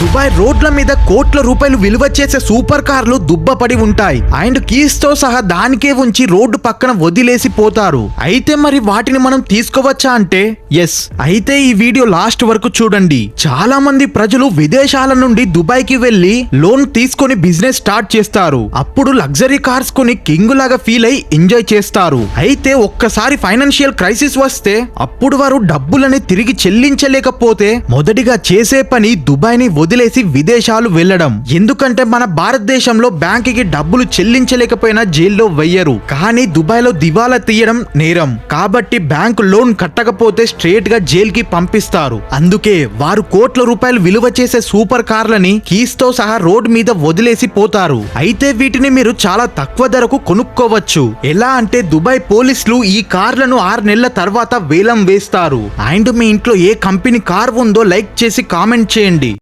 Dubai రోడ్ల మీద కోట్ల రూపాయలు విలువ చేసే సూపర్ కార్లు దుబ్బపడి ఉంటాయి. అండ్ కీస్తో సహా దానికే ఉంచి రోడ్డు పక్కన వదిలేసి పోతారు. అయితే మరి వాటిని మనం తీసుకోవచ్చా అంటే? ఎస్ అయితే ఈ వీడియో లాస్ట్ వరకు చూడండి. చాలా మంది ప్రజలు విదేశాల నుండి దుబాయ్కి వెళ్ళి లోన్ తీసుకొని బిజినెస్ స్టార్ట్ చేస్తారు. అప్పుడు లగ్జరీ కార్స్ కొని కింగ్ లాగా ఫీల్ అయి ఎంజాయ్ చేస్తారు. అయితే ఒక్కసారి ఫైనాన్షియల్ క్రైసిస్ వస్తే అప్పుడు వారు డబ్బులని తిరిగి చెల్లించలేకపోతే మొదటిగా చేసే పని దుబాయ్ని వదిలేసి విదేశాలు వెళ్ళడం ఎందుకంటే మన భారతదేశంలో బ్యాంకుకి డబ్బులు చెల్లించలేకపోయినా జైల్లో వెయ్యరు. కానీ దుబాయ్లో దివాలా తీయడం నేరం. కాబట్టి బ్యాంకు లోన్ కట్టకపోతే స్ట్రేట్గా జైల్కి పంపిస్తారు. అందుకే వారు కోట్ల రూపాయలు విలువ చేసే సూపర్ కార్లని కీస్తో సహా రోడ్ మీద వదిలేసి పోతారు. అయితే వీటిని మీరు చాలా తక్కువ ధరకు కొనుక్కోవచ్చు. ఎలా అంటే దుబాయ్ పోలీసులు ఈ కార్లను ఆరు నెలల తర్వాత వేలం వేస్తారు. అండ్ మీ ఇంట్లో ఏ కంపెనీ కార్ ఉందో లైక్ చేసి కామెంట్ చేయండి.